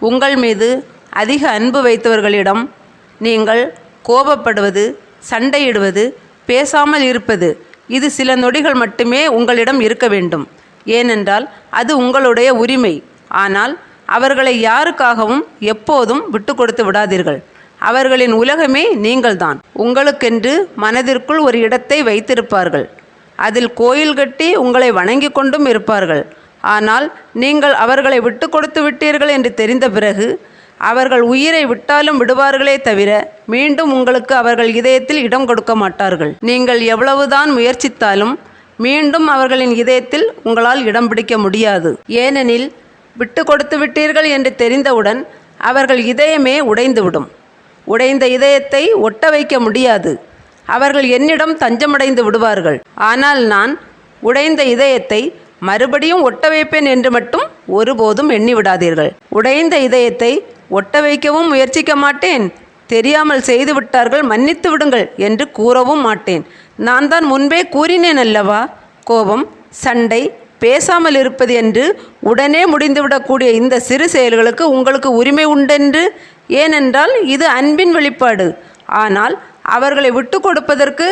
உங்கள் மீது அதிக அன்பு வைத்தவர்களிடம் நீங்கள் கோபப்படுவது சண்டையிடுவது பேசாமல் இருப்பது இது சில நொடிகள் மட்டுமே உங்களிடம் இருக்க வேண்டும். ஏனென்றால் அது உங்களுடைய உரிமை. ஆனால் அவர்களை யாருக்காகவும் எப்போதும் விட்டு கொடுத்து விடாதீர்கள். அவர்களின் உலகமே நீங்கள்தான். உங்களுக்கென்று மனதிற்குள் ஒரு இடத்தை வைத்திருப்பார்கள். அதில் கோயில் கட்டி உங்களை வணங்கி கொண்டும் இருப்பார்கள். ஆனால் நீங்கள் அவர்களை விட்டு கொடுத்து விட்டீர்கள் என்று தெரிந்த பிறகு அவர்கள் உயிரை விட்டாலும் விடுவார்களே தவிர மீண்டும் உங்களுக்கு அவர்கள் இதயத்தில் இடம் கொடுக்க மாட்டார்கள். நீங்கள் எவ்வளவுதான் முயற்சித்தாலும் மீண்டும் அவர்களின் இதயத்தில் உங்களால் இடம் பிடிக்க முடியாது. ஏனெனில் விட்டு கொடுத்து விட்டீர்கள் என்று தெரிந்தவுடன் அவர்கள் இதயமே உடைந்துவிடும். உடைந்த இதயத்தை ஒட்ட வைக்க முடியாது. அவர்கள் என்னிடம் தஞ்சமடைந்து விடுவார்கள். ஆனால் நான் உடைந்த இதயத்தை மறுபடியும் ஒட்ட வைப்பேன் என்று மட்டும் ஒருபோதும் எண்ணிவிடாதீர்கள் உடைந்த இதயத்தை ஒட்ட வைக்கவும் முயற்சிக்க மாட்டேன். தெரியாமல் செய்து விட்டார்கள் மன்னித்து விடுங்கள் என்று கூறவும் மாட்டேன். நான் தான் முன்பே கூறினேன் அல்லவா? கோபம் சண்டை பேசாமல் இருப்பது என்று உடனே முடிந்துவிடக்கூடிய இந்த சிறு செயல்களுக்கு உங்களுக்கு உரிமை உண்டென்று? ஏனென்றால் இது அன்பின் வெளிப்பாடு. ஆனால் அவர்களை விட்டு கொடுப்பதற்கு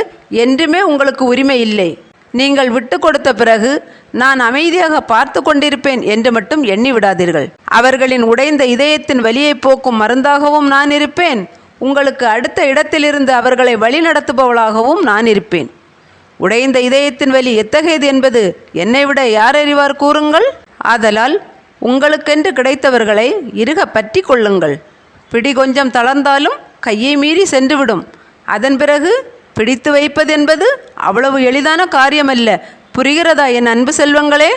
என்றுமே உங்களுக்கு உரிமை இல்லை. நீங்கள் விட்டு கொடுத்த பிறகு நான் அமைதியாக பார்த்து கொண்டிருப்பேன் என்று மட்டும் எண்ணி விடாதீர்கள். அவர்களின் உடைந்த இதயத்தின் வலியை போக்கும் மருந்தாகவும் நான் இருப்பேன். உங்களுக்கு அடுத்த இடத்திலிருந்து அவர்களை வழிநடத்துபவளாகவும் நான் இருப்பேன். உடைந்த இதயத்தின் வலி எத்தகையது என்பது என்னை விட யார் அறிவார் கூறுங்கள். ஆதலால் உங்களுக்கென்று கிடைத்தவர்களை இருக பற்றி கொள்ளுங்கள். பிடி கொஞ்சம் தளர்ந்தாலும் கையை மீறி சென்றுவிடும். அதன் பிறகு பிடித்து வைப்பது என்பது அவ்வளவு எளிதான காரியமல்ல. புரிகிறதா என் அன்பு செல்வங்களே?